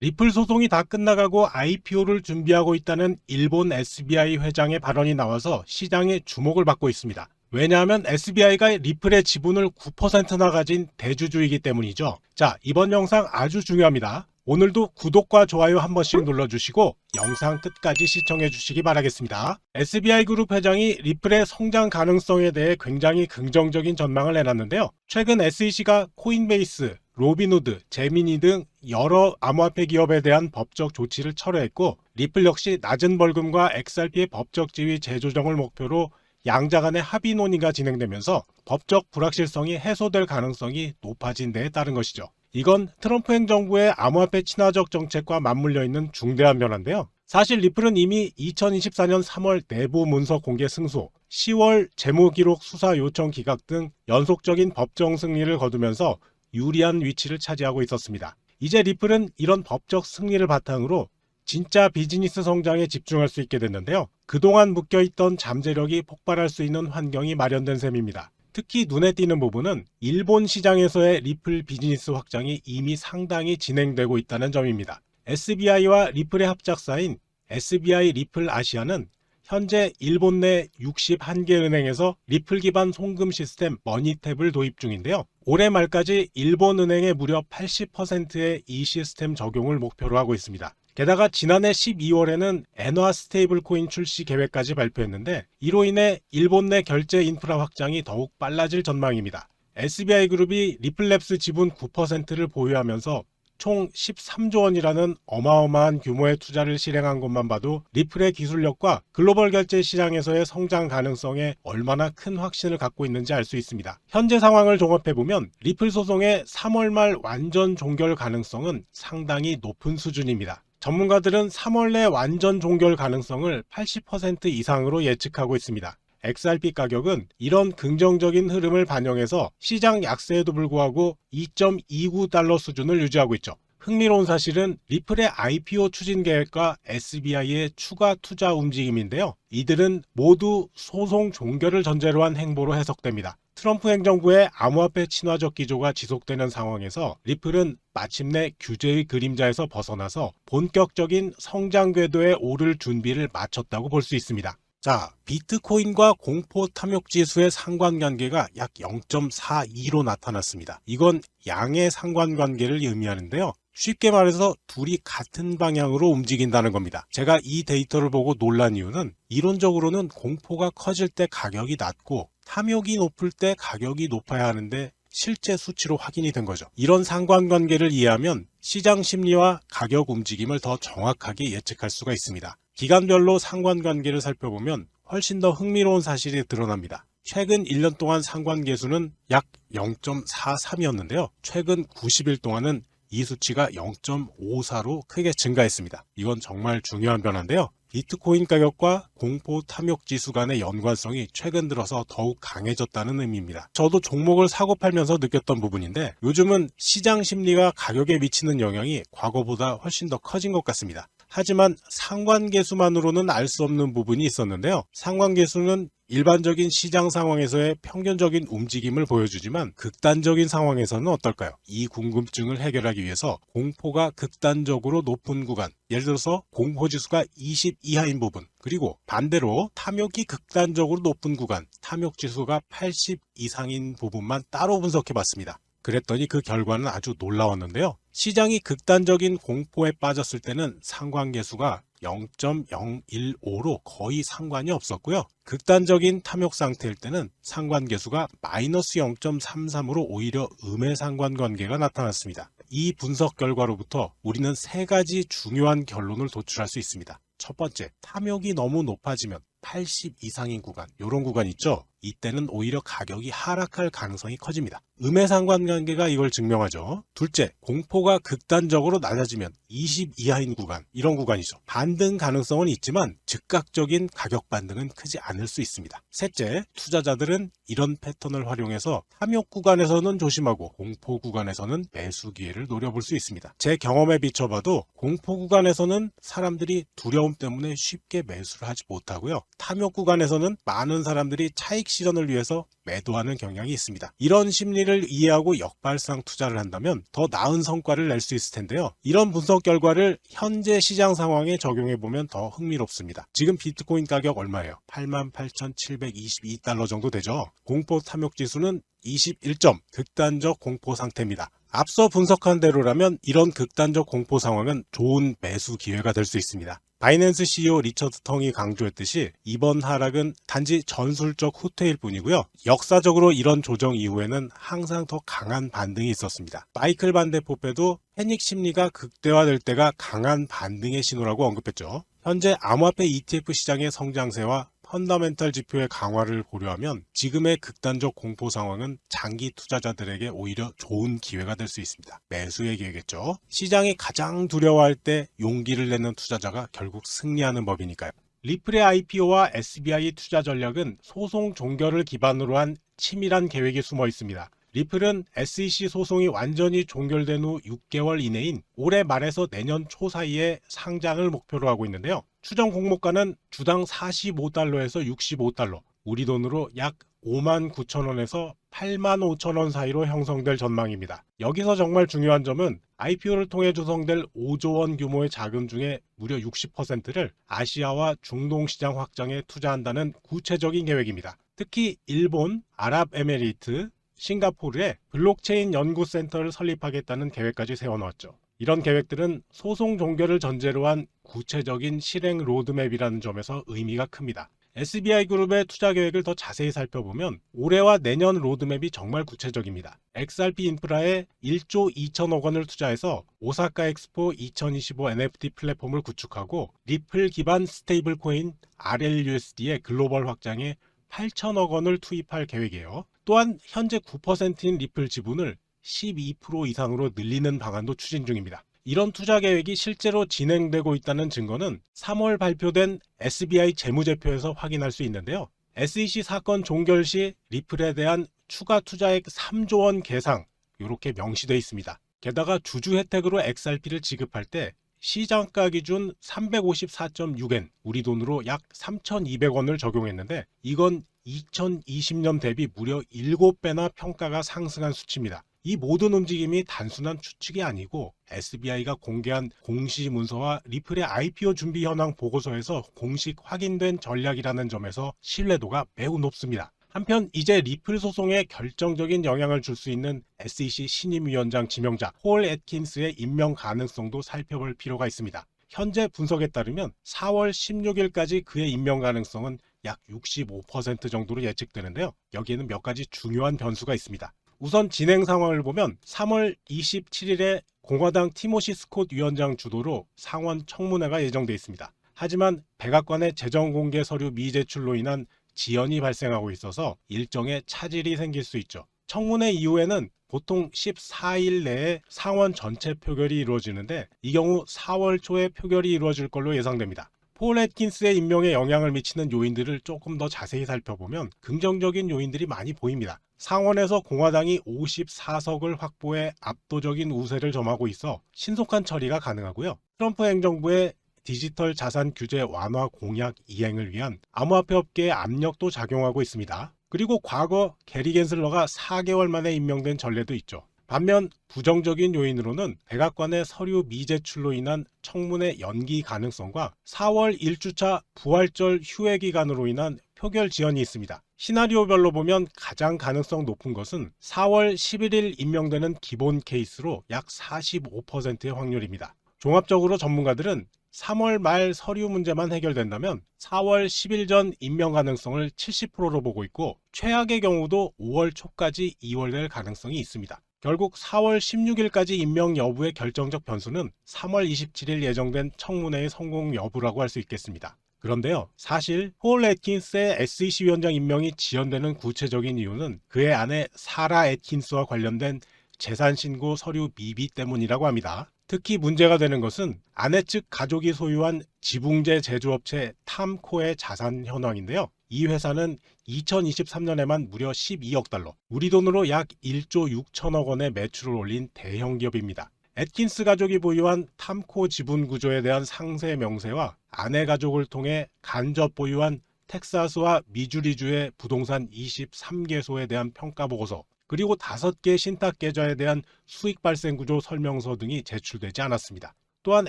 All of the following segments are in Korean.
리플 소송이 다 끝나가고 IPO를 준비하고 있다는 일본 SBI 회장의 발언이 나와서 시장의 주목을 받고 있습니다. 왜냐하면 SBI가 리플의 지분을 9%나 가진 대주주이기 때문이죠. 자, 이번 영상 아주 중요합니다. 오늘도 구독과 좋아요 한 번씩 눌러주시고 영상 끝까지 시청해 주시기 바라겠습니다. SBI 그룹 회장이 리플의 성장 가능성에 대해 굉장히 긍정적인 전망을 내놨는데요. 최근 SEC가 코인베이스, 로비누드, 제미니 등 여러 암호화폐 기업에 대한 법적 조치를 철회했고 리플 역시 낮은 벌금과 XRP의 법적 지위 재조정을 목표로 양자 간의 합의 논의가 진행되면서 법적 불확실성이 해소될 가능성이 높아진 데에 따른 것이죠. 이건 트럼프 행정부의 암호화폐 친화적 정책과 맞물려 있는 중대한 변화인데요. 사실 리플은 이미 2024년 3월 내부 문서 공개 승소, 10월 재무 기록 수사 요청 기각 등 연속적인 법정 승리를 거두면서 유리한 위치를 차지하고 있었습니다. 이제 리플은 이런 법적 승리를 바탕으로 진짜 비즈니스 성장에 집중할 수 있게 됐는데요. 그동안 묶여있던 잠재력이 폭발할 수 있는 환경이 마련된 셈입니다. 특히 눈에 띄는 부분은 일본 시장에서의 리플 비즈니스 확장이 이미 상당히 진행되고 있다는 점입니다. SBI와 리플의 합작사인 SBI 리플 아시아는 현재 일본 내 61개 은행에서 리플 기반 송금 시스템 머니탭을 도입 중인데요. 올해 말까지 일본 은행의 무려 80%의 이 시스템 적용을 목표로 하고 있습니다. 게다가 지난해 12월에는 엔화 스테이블 코인 출시 계획까지 발표했는데 이로 인해 일본 내 결제 인프라 확장이 더욱 빨라질 전망입니다. SBI 그룹이 리플랩스 지분 9%를 보유하면서 총 13조 원이라는 어마어마한 규모의 투자를 실행한 것만 봐도 리플의 기술력과 글로벌 결제 시장에서의 성장 가능성에 얼마나 큰 확신을 갖고 있는지 알 수 있습니다. 현재 상황을 종합해보면 리플 소송의 3월 말 완전 종결 가능성은 상당히 높은 수준입니다. 전문가들은 3월 내 완전 종결 가능성을 80% 이상으로 예측하고 있습니다. XRP 가격은 이런 긍정적인 흐름을 반영해서 시장 약세에도 불구하고 2.29달러 수준을 유지하고 있죠. 흥미로운 사실은 리플의 IPO 추진 계획과 SBI의 추가 투자 움직임인데요. 이들은 모두 소송 종결을 전제로 한 행보로 해석됩니다. 트럼프 행정부의 암호화폐 친화적 기조가 지속되는 상황에서 리플은 마침내 규제의 그림자에서 벗어나서 본격적인 성장 궤도에 오를 준비를 마쳤다고 볼 수 있습니다. 자, 비트코인과 공포 탐욕 지수의 상관관계가 약 0.42로 나타났습니다. 이건 양의 상관관계를 의미하는데요. 쉽게 말해서 둘이 같은 방향으로 움직인다는 겁니다. 제가 이 데이터를 보고 놀란 이유는 이론적으로는 공포가 커질 때 가격이 낮고 탐욕이 높을 때 가격이 높아야 하는데 실제 수치로 확인이 된 거죠. 이런 상관관계를 이해하면 시장 심리와 가격 움직임을 더 정확하게 예측할 수가 있습니다. 기간별로 상관관계를 살펴보면 훨씬 더 흥미로운 사실이 드러납니다. 최근 1년 동안 상관계수는 약 0.43이었는데요. 최근 90일 동안은 이 수치가 0.54로 크게 증가했습니다. 이건 정말 중요한 변화인데요. 비트코인 가격과 공포 탐욕 지수 간의 연관성이 최근 들어서 더욱 강해졌다는 의미입니다. 저도 종목을 사고 팔면서 느꼈던 부분인데 요즘은 시장 심리가 가격에 미치는 영향이 과거보다 훨씬 더 커진 것 같습니다. 하지만 상관계수만으로는 알 수 없는 부분이 있었는데요. 상관계수는 일반적인 시장 상황에서의 평균적인 움직임을 보여주지만 극단적인 상황에서는 어떨까요? 이 궁금증을 해결하기 위해서 공포가 극단적으로 높은 구간, 예를 들어서 공포지수가 20 이하인 부분, 그리고 반대로 탐욕이 극단적으로 높은 구간, 탐욕지수가 80 이상인 부분만 따로 분석해 봤습니다. 그랬더니 그 결과는 아주 놀라웠는데요. 시장이 극단적인 공포에 빠졌을 때는 상관계수가 0.015로 거의 상관이 없었고요. 극단적인 탐욕 상태일 때는 상관계수가 마이너스 0.33으로 오히려 음의 상관관계가 나타났습니다. 이 분석 결과로부터 우리는 세 가지 중요한 결론을 도출할 수 있습니다. 첫 번째, 탐욕이 너무 높아지면 80 이상인 구간, 이런 구간 있죠? 이때는 오히려 가격이 하락할 가능성이 커집니다. 음의 상관관계가 이걸 증명하죠. 둘째, 공포가 극단적으로 낮아지면 20 이하인 구간, 이런 구간이죠. 반등 가능성은 있지만 즉각적인 가격 반등은 크지 않을 수 있습니다. 셋째, 투자자들은 이런 패턴을 활용해서 탐욕 구간에서는 조심하고 공포 구간에서는 매수 기회를 노려볼 수 있습니다. 제 경험에 비춰봐도 공포 구간에서는 사람들이 두려움 때문에 쉽게 매수를 하지 못하고요. 탐욕 구간에서는 많은 사람들이 차익 수익 실현을 위해서 매도하는 경향이 있습니다. 이런 심리를 이해하고 역발상 투자를 한다면 더 나은 성과를 낼 수 있을 텐데요. 이런 분석 결과를 현재 시장 상황에 적용해 보면 더 흥미롭습니다. 지금 비트코인 가격 얼마예요? 88,722달러 정도 되죠. 공포 탐욕 지수는 21점, 극단적 공포 상태입니다. 앞서 분석한 대로라면 이런 극단적 공포 상황은 좋은 매수 기회가 될 수 있습니다. 바이낸스 CEO 리처드 텅이 강조했듯이 이번 하락은 단지 전술적 후퇴일 뿐이고요. 역사적으로 이런 조정 이후에는 항상 더 강한 반등이 있었습니다. 마이클 반데포페도 패닉 심리가 극대화될 때가 강한 반등의 신호라고 언급했죠. 현재 암호화폐 ETF 시장의 성장세와 펀더멘탈 지표의 강화를 고려하면 지금의 극단적 공포 상황은 장기 투자자들에게 오히려 좋은 기회가 될 수 있습니다. 매수의 기회겠죠. 시장이 가장 두려워할 때 용기를 내는 투자자가 결국 승리하는 법이니까요. 리플의 IPO와 SBI 투자 전략은 소송 종결을 기반으로 한 치밀한 계획이 숨어 있습니다. 리플은 SEC 소송이 완전히 종결된 후 6개월 이내인 올해 말에서 내년 초 사이에 상장을 목표로 하고 있는데요. 추정 공모가는 주당 45달러에서 65달러, 우리 돈으로 약 5만 9천 원에서 8만 5천 원 사이로 형성될 전망입니다. 여기서 정말 중요한 점은 IPO를 통해 조성될 5조 원 규모의 자금 중에 무려 60%를 아시아와 중동 시장 확장에 투자한다는 구체적인 계획입니다. 특히 일본, 아랍에미리트, 싱가포르에 블록체인 연구센터를 설립하겠다는 계획까지 세워놓았죠. 이런 계획들은 소송 종결을 전제로 한 구체적인 실행 로드맵이라는 점에서 의미가 큽니다. SBI 그룹의 투자 계획을 더 자세히 살펴보면 올해와 내년 로드맵이 정말 구체적입니다. XRP 인프라에 1조 2천억 원을 투자해서 오사카 엑스포 2025 NFT 플랫폼을 구축하고 리플 기반 스테이블 코인 RLUSD의 글로벌 확장에 8천억 원을 투입할 계획이에요. 또한 현재 9%인 리플 지분을 12% 이상으로 늘리는 방안도 추진 중입니다. 이런 투자 계획이 실제로 진행되고 있다는 증거는 3월 발표된 SBI 재무제표에서 확인할 수 있는데요. SEC 사건 종결 시 리플에 대한 추가 투자액 3조 원 계상 이렇게 명시되어 있습니다. 게다가 주주 혜택으로 XRP를 지급할 때 시장가 기준 354.6엔 우리 돈으로 약 3,200원을 적용했는데 이건 2020년 대비 무려 7배나 평가가 상승한 수치입니다. 이 모든 움직임이 단순한 추측이 아니고 SBI가 공개한 공시 문서와 리플의 IPO 준비 현황 보고서에서 공식 확인된 전략이라는 점에서 신뢰도가 매우 높습니다. 한편 이제 리플 소송에 결정적인 영향을 줄 수 있는 SEC 신임위원장 지명자 폴 애킨스의 임명 가능성도 살펴볼 필요가 있습니다. 현재 분석에 따르면 4월 16일까지 그의 임명 가능성은 약 65% 정도로 예측되는데요. 여기에는 몇 가지 중요한 변수가 있습니다. 우선 진행 상황을 보면 3월 27일에 공화당 티모시 스콧 위원장 주도로 상원 청문회가 예정돼 있습니다. 하지만 백악관의 재정 공개 서류 미제출로 인한 지연이 발생하고 있어서 일정에 차질이 생길 수 있죠. 청문회 이후에는 보통 14일 내에 상원 전체 표결이 이루어지는데 이 경우 4월 초에 표결이 이루어질 걸로 예상됩니다. 폴 애킨스의 임명에 영향을 미치는 요인들을 조금 더 자세히 살펴보면 긍정적인 요인들이 많이 보입니다. 상원에서 공화당이 54석을 확보해 압도적인 우세를 점하고 있어 신속한 처리가 가능하고요. 트럼프 행정부의 디지털 자산 규제 완화 공약 이행을 위한 암호화폐 업계의 압력도 작용하고 있습니다. 그리고 과거 게리 겐슬러가 4개월 만에 임명된 전례도 있죠. 반면 부정적인 요인으로는 백악관의 서류 미제출로 인한 청문회 연기 가능성과 4월 1주차 부활절 휴회 기간으로 인한 표결 지연이 있습니다. 시나리오별로 보면 가장 가능성 높은 것은 4월 11일 임명되는 기본 케이스로 약 45%의 확률입니다. 종합적으로 전문가들은 3월 말 서류 문제만 해결된다면 4월 10일 전 임명 가능성을 70%로 보고 있고 최악의 경우도 5월 초까지 이월될 가능성이 있습니다. 결국 4월 16일까지 임명 여부의 결정적 변수는 3월 27일 예정된 청문회의 성공 여부라고 할 수 있겠습니다. 그런데요, 사실 폴 애킨스의 SEC 위원장 임명이 지연되는 구체적인 이유는 그의 아내 사라 애킨스와 관련된 재산 신고 서류 미비 때문이라고 합니다. 특히 문제가 되는 것은 아내 측 가족이 소유한 지붕재 제조업체 탐코의 자산 현황인데요. 이 회사는 2023년에만 무려 12억 달러, 우리 돈으로 약 1조 6천억 원의 매출을 올린 대형 기업입니다. 애킨스 가족이 보유한 탐코 지분 구조에 대한 상세 명세와 아내 가족을 통해 간접 보유한 텍사스와 미주리주의 부동산 23개소에 대한 평가 보고서, 그리고 5개 신탁 계좌에 대한 수익 발생 구조 설명서 등이 제출되지 않았습니다. 또한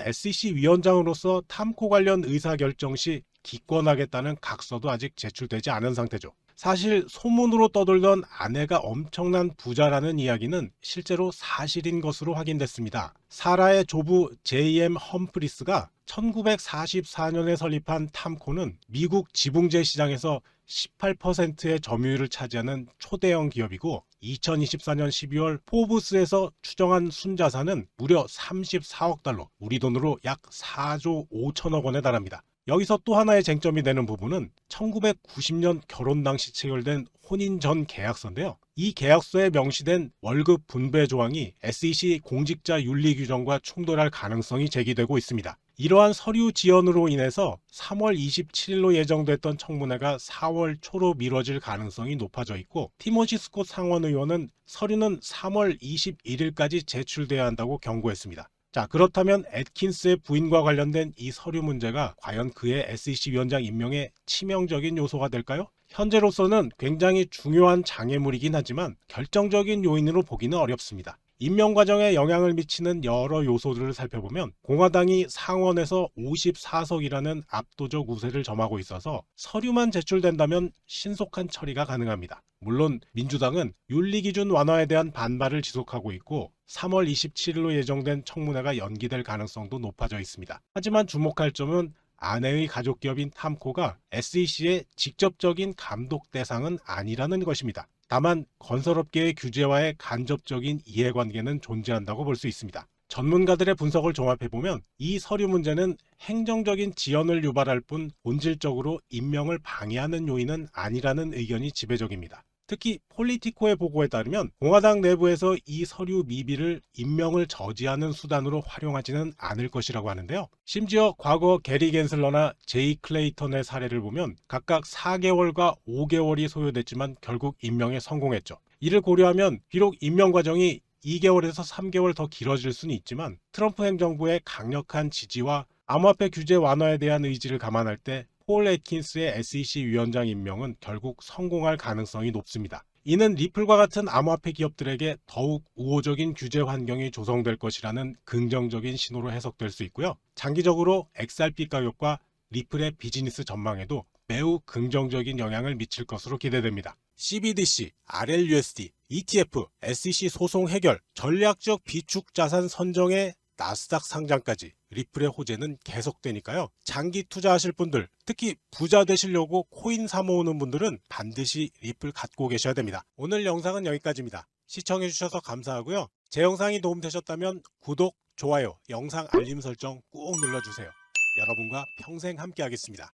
SEC 위원장으로서 탐코 관련 의사 결정 시 기권하겠다는 각서도 아직 제출되지 않은 상태죠. 사실 소문으로 떠돌던 아내가 엄청난 부자라는 이야기는 실제로 사실인 것으로 확인됐습니다. 사라의 조부 J.M. 험프리스가 1944년에 설립한 탐코는 미국 지붕재 시장에서 18%의 점유율을 차지하는 초대형 기업이고 2024년 12월 포브스에서 추정한 순자산은 무려 34억 달러, 우리 돈으로 약 4조 5천억 원에 달합니다. 여기서 또 하나의 쟁점이 되는 부분은 1990년 결혼 당시 체결된 혼인 전 계약서인데요. 이 계약서에 명시된 월급 분배 조항이 SEC 공직자 윤리 규정과 충돌할 가능성이 제기되고 있습니다. 이러한 서류 지연으로 인해서 3월 27일로 예정됐던 청문회가 4월 초로 미뤄질 가능성이 높아져 있고 티모시 스콧 상원 의원은 서류는 3월 21일까지 제출돼야 한다고 경고했습니다. 자, 그렇다면 애킨스의 부인과 관련된 이 서류 문제가 과연 그의 SEC 위원장 임명에 치명적인 요소가 될까요? 현재로서는 굉장히 중요한 장애물이긴 하지만 결정적인 요인으로 보기는 어렵습니다. 임명 과정에 영향을 미치는 여러 요소들을 살펴보면 공화당이 상원에서 54석이라는 압도적 우세를 점하고 있어서 서류만 제출된다면 신속한 처리가 가능합니다. 물론 민주당은 윤리 기준 완화에 대한 반발을 지속하고 있고 3월 27일로 예정된 청문회가 연기될 가능성도 높아져 있습니다. 하지만 주목할 점은 아내의 가족 기업인 탐코가 SEC의 직접적인 감독 대상은 아니라는 것입니다. 다만 건설업계의 규제와의 간접적인 이해관계는 존재한다고 볼 수 있습니다. 전문가들의 분석을 종합해보면 이 서류 문제는 행정적인 지연을 유발할 뿐 본질적으로 임명을 방해하는 요인은 아니라는 의견이 지배적입니다. 특히 폴리티코의 보고에 따르면 공화당 내부에서 이 서류 미비를 임명을 저지하는 수단으로 활용하지는 않을 것이라고 하는데요. 심지어 과거 게리 겐슬러나 제이 클레이턴의 사례를 보면 각각 4개월과 5개월이 소요됐지만 결국 임명에 성공했죠. 이를 고려하면 비록 임명 과정이 2개월에서 3개월 더 길어질 수는 있지만 트럼프 행정부의 강력한 지지와 암호화폐 규제 완화에 대한 의지를 감안할 때 폴 애킨스의 SEC 위원장 임명은 결국 성공할 가능성이 높습니다. 이는 리플과 같은 암호화폐 기업들에게 더욱 우호적인 규제 환경이 조성될 것이라는 긍정적인 신호로 해석될 수 있고요. 장기적으로 XRP 가격과 리플의 비즈니스 전망에도 매우 긍정적인 영향을 미칠 것으로 기대됩니다. CBDC, RLUSD, ETF, SEC 소송 해결, 전략적 비축 자산 선정의 나스닥 상장까지 리플의 호재는 계속되니까요. 장기 투자하실 분들, 특히 부자 되시려고 코인 사모으는 분들은 반드시 리플 갖고 계셔야 됩니다. 오늘 영상은 여기까지입니다. 시청해주셔서 감사하고요. 제 영상이 도움되셨다면 구독, 좋아요, 영상 알림 설정 꾹 눌러주세요. 여러분과 평생 함께 하겠습니다.